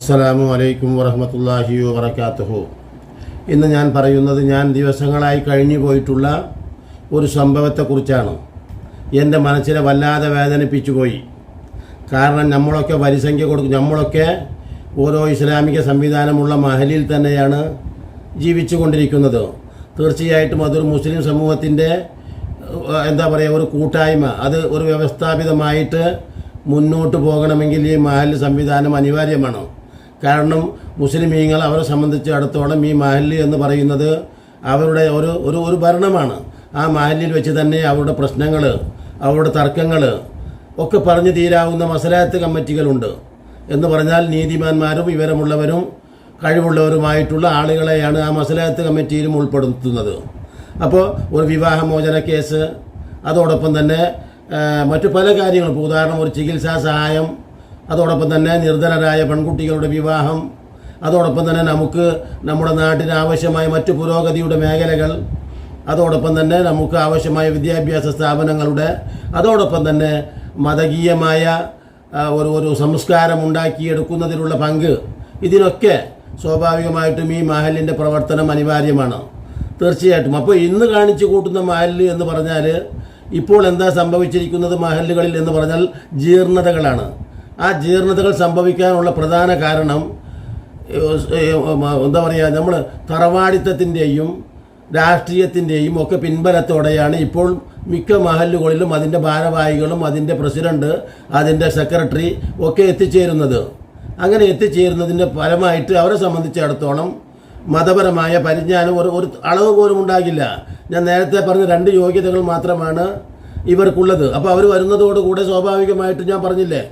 അസ്സലാമു അലൈക്കും വറഹമത്തല്ലാഹി വബർക്കാത്തുഹു ഇന്ന് ഞാൻ പറയുന്നത് ഞാൻ ദിവസങ്ങളായി കഴിഞ്ഞു പോയിട്ടുള്ള ഒരു സംഭവത്തെക്കുറിച്ചാണ്. എന്റെ മനസ്സിനെ വല്ലാതെ വേദനിപ്പിച്ചു പോയി. കാരണം നമ്മളൊക്കെ വരിസംഖ്യ കൊടുക്കും നമ്മളൊക്കെ ഓരോ ഇസ്ലാമിക സംവിധാനമുള്ള മഹലിൽ തന്നെയാണ് ജീവിച്ചു കൊണ്ടിരിക്കുന്നത്. തീർച്ചയായിട്ടും അതൊരു മുസ്ലിം സമൂഹത്തിന്റെ എന്താ പറയുക ഒരു കൂട്ടായ്മ. അത് ഒരു വ്യവസ്ഥാപിതമായിട്ട് മുന്നോട്ട് പോകണമെങ്കിൽ ഈ മഹൽ സംവിധാനം അനിവാര്യമാണ്. കാരണം മുസ്ലിമീങ്ങൾ അവരെ സംബന്ധിച്ചിടത്തോളം ഈ മഹല്ല് എന്ന് പറയുന്നത് അവരുടെ ഒരു ഒരു ഒരു ഭരണമാണ്. ആ മഹല്ലിൽ വെച്ച് തന്നെ അവരുടെ പ്രശ്നങ്ങൾ അവരുടെ തർക്കങ്ങൾ ഒക്കെ പറഞ്ഞു തീരാവുന്ന മസലാത്ത് കമ്മിറ്റികളുണ്ട്. എന്ന് പറഞ്ഞാൽ നീതിമാന്മാരും വിവരമുള്ളവരും കഴിവുള്ളവരുമായിട്ടുള്ള ആളുകളെയാണ് ആ മസലാത്ത് കമ്മിറ്റിയിലും ഉൾപ്പെടുത്തുന്നത്. അപ്പോൾ ഒരു വിവാഹമോചന കേസ് അതോടൊപ്പം തന്നെ മറ്റു പല കാര്യങ്ങളും. ഉദാഹരണം ഒരു ചികിത്സാ സഹായം അതോടൊപ്പം തന്നെ നിർധനരായ പെൺകുട്ടികളുടെ വിവാഹം അതോടൊപ്പം തന്നെ നമുക്ക് നമ്മുടെ നാട്ടിന് ആവശ്യമായ മറ്റു പുരോഗതിയുടെ മേഖലകൾ അതോടൊപ്പം തന്നെ നമുക്ക് ആവശ്യമായ വിദ്യാഭ്യാസ സ്ഥാപനങ്ങളുടെ അതോടൊപ്പം തന്നെ മതകീയമായ ഒരു ഒരു സംസ്കാരം ഉണ്ടാക്കിയെടുക്കുന്നതിലുള്ള പങ്ക്. ഇതിനൊക്കെ സ്വാഭാവികമായിട്ടും ഈ മഹലിന്റെ പ്രവർത്തനം അനിവാര്യമാണ്. തീർച്ചയായിട്ടും. അപ്പോൾ ഇന്ന് കാണിച്ചു കൂട്ടുന്ന മഹൽ എന്ന് പറഞ്ഞാൽ ഇപ്പോൾ എന്താ സംഭവിച്ചിരിക്കുന്നത് മഹലുകളിൽ എന്ന് പറഞ്ഞാൽ ജീർണതകളാണ്. ആ ജീർണതകൾ സംഭവിക്കാനുള്ള പ്രധാന കാരണം എന്താ പറയുക നമ്മൾ തറവാടിത്തത്തിന്റെയും രാഷ്ട്രീയത്തിന്റെയും ഒക്കെ പിൻബലത്തോടെയാണ് ഇപ്പോൾ മിക്ക മഹലുകളിലും അതിന്റെ ഭാരവാഹികളും അതിന്റെ പ്രസിഡന്റ് അതിന്റെ സെക്രട്ടറി ഒക്കെ എത്തിച്ചേരുന്നത്. അങ്ങനെ എത്തിച്ചേരുന്നതിന്റെ ഫലമായിട്ട് അവരെ സംബന്ധിച്ചിടത്തോളം മതപരമായ പരിജ്ഞാനം ഒരു ഒരു അളവ് പോലും ഉണ്ടാകില്ല. ഞാൻ നേരത്തെ പറഞ്ഞ രണ്ട് യോഗ്യതകൾ മാത്രമാണ് ഇവർക്കുള്ളത്. അപ്പോൾ അവർ വരുന്നതോടുകൂടെ സ്വാഭാവികമായിട്ട് ഞാൻ പറഞ്ഞില്ലേ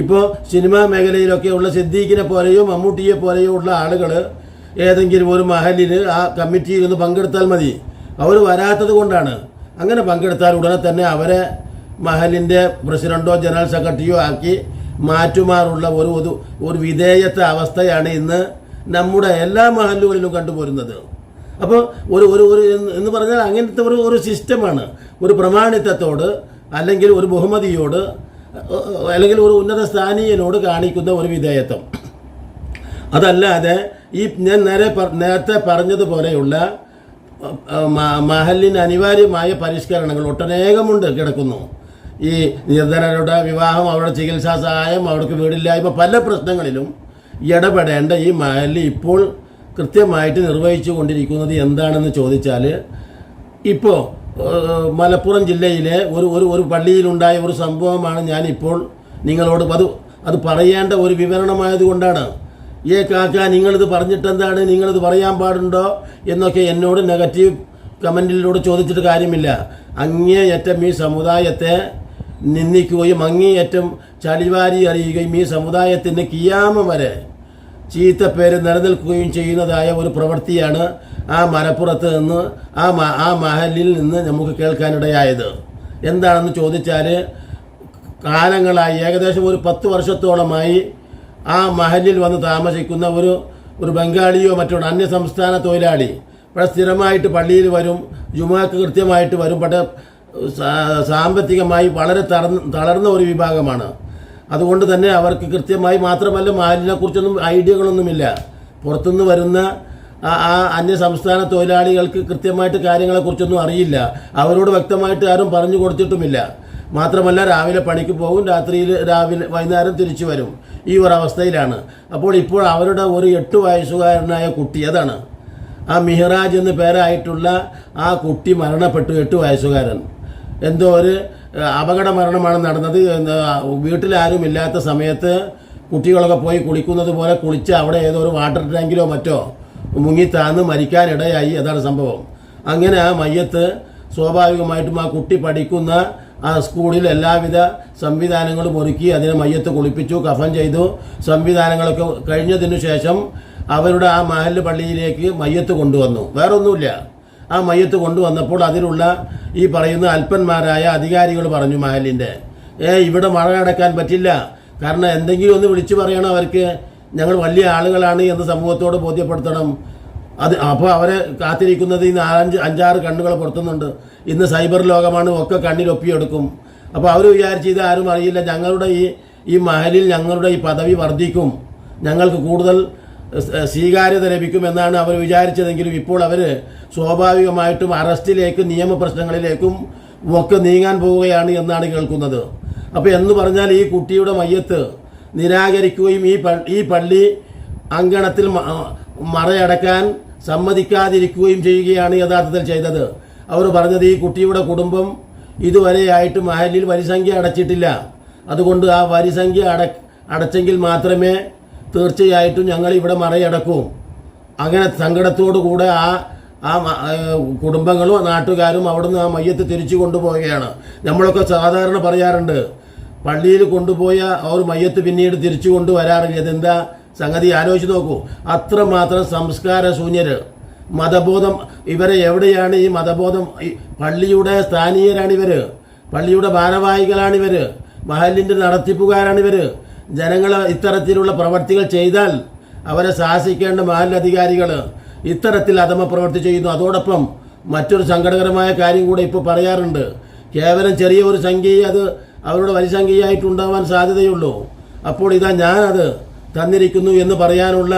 ഇപ്പോൾ സിനിമാ മേഖലയിലൊക്കെ ഉള്ള സിദ്ദീഖിനെ പോലെയോ മമ്മൂട്ടിയെ പോലെയോ ഉള്ള ആളുകൾ ഏതെങ്കിലും ഒരു മഹലിന് ആ കമ്മിറ്റിയിൽ ഒന്ന് പങ്കെടുത്താൽ മതി. അവർ വരാത്തത് കൊണ്ടാണ്. അങ്ങനെ പങ്കെടുത്താൽ ഉടനെ തന്നെ അവരെ മഹലിന്റെ പ്രസിഡന്റോ ജനറൽ സെക്രട്ടറിയോ ആക്കി മാറ്റുമാറുള്ള ഒരു ഒരു വിധേയത്വ അവസ്ഥയാണ് ഇന്ന് നമ്മുടെ എല്ലാ മഹലുകളിലും കണ്ടുപോരുന്നത്. അപ്പോൾ ഒരു ഒരു ഒരു എന്ന് പറഞ്ഞാൽ അങ്ങനത്തെ ഒരു ഒരു സിസ്റ്റമാണ്. ഒരു പ്രമാണിത്വത്തോട് അല്ലെങ്കിൽ ഒരു ബഹുമതിയോട് അല്ലെങ്കിൽ ഒരു ഉന്നത സ്ഥാനീയനോട് കാണിക്കുന്ന ഒരു വിധേയത്വം. അതല്ലാതെ ഈ ഞാൻ നേരെ നേരത്തെ പറഞ്ഞതുപോലെയുള്ള മഹലിന് അനിവാര്യമായ പരിഷ്കരണങ്ങൾ ഒട്ടനേകമുണ്ട് കിടക്കുന്നു. ഈ നിർധനരുടെ വിവാഹം അവരുടെ ചികിത്സാ സഹായം അവർക്ക് വീടില്ലായ്മ പല പ്രശ്നങ്ങളിലും ഇടപെടേണ്ട ഈ മഹൽ ഇപ്പോൾ കൃത്യമായിട്ട് നിർവഹിച്ചു കൊണ്ടിരിക്കുന്നത് എന്താണെന്ന് ചോദിച്ചാൽ ഇപ്പോൾ മലപ്പുറം ജില്ലയിലെ ഒരു ഒരു ഒരു പള്ളിയിലുണ്ടായ ഒരു സംഭവമാണ് ഞാനിപ്പോൾ നിങ്ങളോട് അത് അത് പറയേണ്ട ഒരു വിവരണമായതുകൊണ്ടാണ് ഏ കാക്ക നിങ്ങളിത് പറഞ്ഞിട്ടെന്താണ്? നിങ്ങളിത് പറയാൻ പാടുണ്ടോ? എന്നൊക്കെ എന്നോട് നെഗറ്റീവ് കമന്റിലൂടെ ചോദിച്ചിട്ട് കാര്യമില്ല. അങ്ങേയറ്റം ഈ സമുദായത്തെ നിന്ദിക്കുകയും അങ്ങേയറ്റം ചളിവാരി അറിയുകയും ഈ സമുദായത്തിന് കിയാമ വരെ ചീത്തപ്പേര് നിലനിൽക്കുകയും ചെയ്യുന്നതായ ഒരു പ്രവൃത്തിയാണ് ആ മലപ്പുറത്ത് നിന്ന് ആ ആ മഹലിൽ നിന്ന് നമുക്ക് കേൾക്കാനിടയായത്. എന്താണെന്ന് ചോദിച്ചാൽ കാലങ്ങളായി ഏകദേശം ഒരു പത്ത് വർഷത്തോളമായി ആ മഹലിൽ വന്ന് താമസിക്കുന്ന ഒരു ഒരു ബംഗാളിയോ മറ്റോ അന്യ സംസ്ഥാന തൊഴിലാളി ഇവിടെ സ്ഥിരമായിട്ട് പള്ളിയിൽ വരും ജുമാക്ക് കൃത്യമായിട്ട് വരും പക്ഷേ സാമ്പത്തികമായി വളരെ തളർന്ന തളർന്ന ഒരു വിഭാഗമാണ്. അതുകൊണ്ട് തന്നെ അവർക്ക് കൃത്യമായി മാത്രമല്ല മാലിനെക്കുറിച്ചൊന്നും ഐഡിയകളൊന്നുമില്ല. പുറത്തുനിന്ന് വരുന്ന ആ അന്യ സംസ്ഥാന തൊഴിലാളികൾക്ക് കൃത്യമായിട്ട് കാര്യങ്ങളെക്കുറിച്ചൊന്നും അറിയില്ല. അവരോട് വ്യക്തമായിട്ട് ആരും പറഞ്ഞു കൊടുത്തിട്ടുമില്ല. മാത്രമല്ല രാവിലെ പണിക്ക് പോകും രാത്രിയിൽ രാവിലെ വൈകുന്നേരം തിരിച്ചു വരും. ഈ ഒരു അവസ്ഥയിലാണ്. അപ്പോൾ ഇപ്പോൾ അവരുടെ ഒരു എട്ട് വയസ്സുകാരനായ കുട്ടി അതാണ് ആ മിഹ്റാജ് എന്ന പേരായിട്ടുള്ള ആ കുട്ടി മരണപ്പെട്ടു എട്ട് വയസ്സുകാരൻ. എന്തോ ഒരു അപകട മരണമാണ് നടന്നത്. വീട്ടിൽ ആരും ഇല്ലാത്ത സമയത്ത് കുട്ടികളൊക്കെ പോയി കുളിക്കുന്നത് പോലെ കുളിച്ച് അവിടെ ഏതോ ഒരു വാട്ടർ ടാങ്കിലോ മറ്റോ മുങ്ങി താന്ന് മരിക്കാനിടയായി. അതാണ് സംഭവം. അങ്ങനെ ആ മയ്യത്ത് സ്വാഭാവികമായിട്ടും ആ കുട്ടി പഠിക്കുന്ന ആ സ്കൂളിൽ എല്ലാവിധ സംവിധാനങ്ങളും ഒരുക്കി അതിനെ മയ്യത്ത് കുളിപ്പിച്ചു കഫൻ ചെയ്തു. സംവിധാനങ്ങളൊക്കെ കഴിഞ്ഞതിനു ശേഷം അവരുടെ ആ മഹൽ പള്ളിയിലേക്ക് മയ്യത്ത് കൊണ്ടുവന്നു. വേറൊന്നുമില്ല. ആ മയത്ത് കൊണ്ടുവന്നപ്പോൾ അതിലുള്ള ഈ പറയുന്ന അല്പന്മാരായ അധികാരികൾ പറഞ്ഞു മഹലിന്റെ ഏ ഇവിടെ മഴ അടക്കാൻ പറ്റില്ല. കാരണം എന്തെങ്കിലും ഒന്ന് വിളിച്ചു പറയണം അവർക്ക്. ഞങ്ങൾ വലിയ ആളുകളാണ് എന്ന് സമൂഹത്തോട് ബോധ്യപ്പെടുത്തണം. അത് അപ്പോൾ അവരെ കാത്തിരിക്കുന്നത് ഈ അഞ്ച് അഞ്ചാറ് കണ്ണുകൾ പുറത്തുന്നുണ്ട്. ഇന്ന് സൈബർ ലോകമാണ് ഒക്കെ കണ്ണിലൊപ്പിയെടുക്കും അപ്പോൾ അവർ വിചാരിച്ച് ഇത് ആരും അറിയില്ല. ഞങ്ങളുടെ ഈ ഈ മഹലിൽ ഞങ്ങളുടെ ഈ പദവി വർദ്ധിക്കും. ഞങ്ങൾക്ക് കൂടുതൽ സ്വീകാര്യത ലഭിക്കുമെന്നാണ് അവർ വിചാരിച്ചതെങ്കിലും ഇപ്പോൾ അവർ സ്വാഭാവികമായിട്ടും അറസ്റ്റിലേക്കും നിയമപ്രശ്നങ്ങളിലേക്കും ഒക്കെ നീങ്ങാൻ പോവുകയാണ് എന്നാണ് കേൾക്കുന്നത്. അപ്പോൾ എന്ന് പറഞ്ഞാൽ ഈ കുട്ടിയുടെ മയ്യത്ത് നിരാകരിക്കുകയും ഈ ഈ പള്ളി അങ്കണത്തിൽ മറയടക്കാൻ സമ്മതിക്കാതിരിക്കുകയും ചെയ്യുകയാണ് യഥാർത്ഥത്തിൽ ചെയ്തത്. അവർ പറഞ്ഞത് ഈ കുട്ടിയുടെ കുടുംബം ഇതുവരെയായിട്ട് മഹലിൽ വരിസംഖ്യ അടച്ചിട്ടില്ല. അതുകൊണ്ട് ആ വരിസംഖ്യ അട അടച്ചെങ്കിൽ മാത്രമേ തീർച്ചയായിട്ടും ഞങ്ങൾ ഇവിടെ മറയടക്കും അങ്ങനെ സങ്കടത്തോടു കൂടെ ആ ആ കുടുംബങ്ങളും നാട്ടുകാരും അവിടുന്ന് ആ മയ്യത്ത് തിരിച്ചു കൊണ്ടുപോവുകയാണ്. നമ്മളൊക്കെ സാധാരണ പറയാറുണ്ട് പള്ളിയിൽ കൊണ്ടുപോയ ആ ഒരു മയ്യത്ത് പിന്നീട് തിരിച്ചു കൊണ്ടുവരാറില്ല. ഇതെന്താ? സംഗതി ആലോചിച്ച് നോക്കൂ. അത്രമാത്രം സംസ്കാര ശൂന്യര് മതബോധം ഇവരെ എവിടെയാണ് ഈ മതബോധം? പള്ളിയുടെ സ്ഥാനീയരാണിവർ പള്ളിയുടെ ഭാരവാഹികളാണിവർ മഹലിന്റെ നടത്തിപ്പുകാരാണ് ഇവർ ജനങ്ങൾ ഇത്തരത്തിലുള്ള പ്രവർത്തികൾ ചെയ്താൽ അവരെ സാഹസിക്കേണ്ട മാലിന്യധികാരികൾ ഇത്തരത്തിൽ അധമ പ്രവർത്തി ചെയ്യുന്നു. അതോടൊപ്പം മറ്റൊരു സങ്കടകരമായ കാര്യം കൂടെ ഇപ്പോൾ പറയാറുണ്ട്. കേവലം ചെറിയ ഒരു സംഖ്യയെ അത് അവരുടെ വലിസംഖ്യയായിട്ടുണ്ടാവാൻ സാധ്യതയുള്ളൂ. അപ്പോൾ ഇതാ ഞാനത് തന്നിരിക്കുന്നു എന്ന് പറയാനുള്ള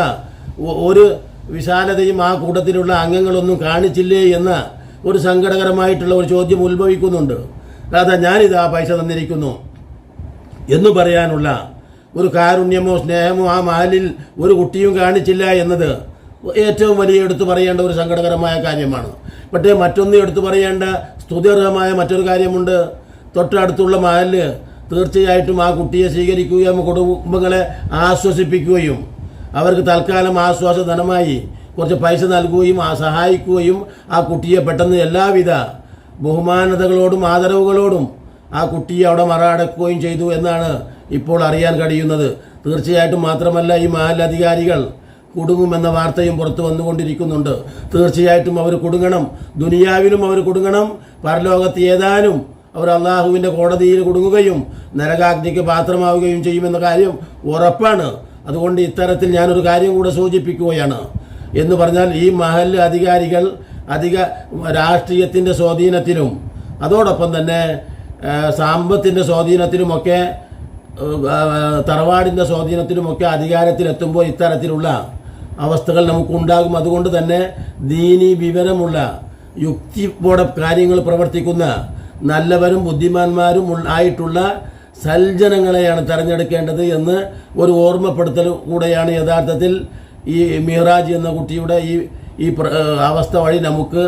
ഒരു വിശാലതയും ആ കൂട്ടത്തിലുള്ള അംഗങ്ങളൊന്നും കാണിച്ചില്ലേ എന്ന ഒരു സങ്കടകരമായിട്ടുള്ള ഒരു ചോദ്യം ഉത്ഭവിക്കുന്നുണ്ട്. അതാ ഞാനിതാ പൈസ തന്നിരിക്കുന്നു എന്ന് പറയാനുള്ള ഒരു കാരുണ്യമോ സ്നേഹമോ ആ മാലിൽ ഒരു കുട്ടിയും കാണിച്ചില്ല എന്നത് ഏറ്റവും വലിയ എടുത്തു പറയേണ്ട ഒരു സങ്കടകരമായ കാര്യമാണ്. പക്ഷേ മറ്റൊന്ന് എടുത്തു പറയേണ്ട സ്തുതിർഹമായ മറ്റൊരു കാര്യമുണ്ട്. തൊട്ടടുത്തുള്ള മഹലിൽ തീർച്ചയായിട്ടും ആ കുട്ടിയെ സ്വീകരിക്കുകയും കുടുംബങ്ങളെ ആശ്വസിപ്പിക്കുകയും അവർക്ക് തൽക്കാലം ആശ്വാസ ധനമായി കുറച്ച് പൈസ നൽകുകയും ആ സഹായിക്കുകയും ആ കുട്ടിയെ പെട്ടെന്ന് എല്ലാവിധ ബഹുമാനതകളോടും ആദരവുകളോടും ആ കുട്ടിയെ അവിടെ മറയടക്കുകയും ചെയ്തു എന്നാണ് ഇപ്പോൾ അറിയാൻ കഴിയുന്നത്. തീർച്ചയായിട്ടും മാത്രമല്ല ഈ മഹലധികാരികൾ കുടുങ്ങുമെന്ന വാർത്തയും പുറത്തു വന്നുകൊണ്ടിരിക്കുന്നുണ്ട്. തീർച്ചയായിട്ടും അവർ കുടുങ്ങണം. ദുനിയാവിലും അവർ കുടുങ്ങണം. പരലോകത്ത് ഏതാനും അവർ അള്ളാഹുവിന്റെ കോടതിയിൽ കുടുങ്ങുകയും നരകാഗ്നിക്ക് പാത്രമാവുകയും ചെയ്യുമെന്ന കാര്യം ഉറപ്പാണ്. അതുകൊണ്ട് ഇത്തരത്തിൽ ഞാനൊരു കാര്യം കൂടെ സൂചിപ്പിക്കുകയാണ്. എന്ന് പറഞ്ഞാൽ ഈ മഹൽ അധികാരികൾ അധിക രാഷ്ട്രീയത്തിന്റെ സ്വാധീനത്തിലും അതോടൊപ്പം തന്നെ സാമ്പത്തിന്റെ സ്വാധീനത്തിലുമൊക്കെ തറവാടിന്റെ സ്വാധീനത്തിലുമൊക്കെ അധികാരത്തിലെത്തുമ്പോൾ ഇത്തരത്തിലുള്ള അവസ്ഥകൾ നമുക്കുണ്ടാകും. അതുകൊണ്ട് തന്നെ ദീനി വിവരമുള്ള യുക്തിയോടെ കാര്യങ്ങൾ പ്രവർത്തിക്കുന്ന നല്ലവരും ബുദ്ധിമാന്മാരും ആയിട്ടുള്ള സൽജനങ്ങളെയാണ് തിരഞ്ഞെടുക്കേണ്ടത് എന്ന് ഒരു ഓർമ്മപ്പെടുത്തൽ കൂടെയാണ് യഥാർത്ഥത്തിൽ ഈ മിറാജ് എന്ന കുട്ടിയുടെ ഈ ഈ അവസ്ഥ വഴി നമുക്ക്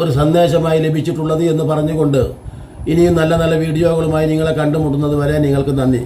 ഒരു സന്ദേശമായി ലഭിച്ചിട്ടുള്ളത് എന്ന് പറഞ്ഞുകൊണ്ട് ഇനിയും നല്ല നല്ല വീഡിയോകളുമായി നിങ്ങളെ കണ്ടുമുട്ടുന്നത് വരെ നിങ്ങൾക്ക് നന്ദി.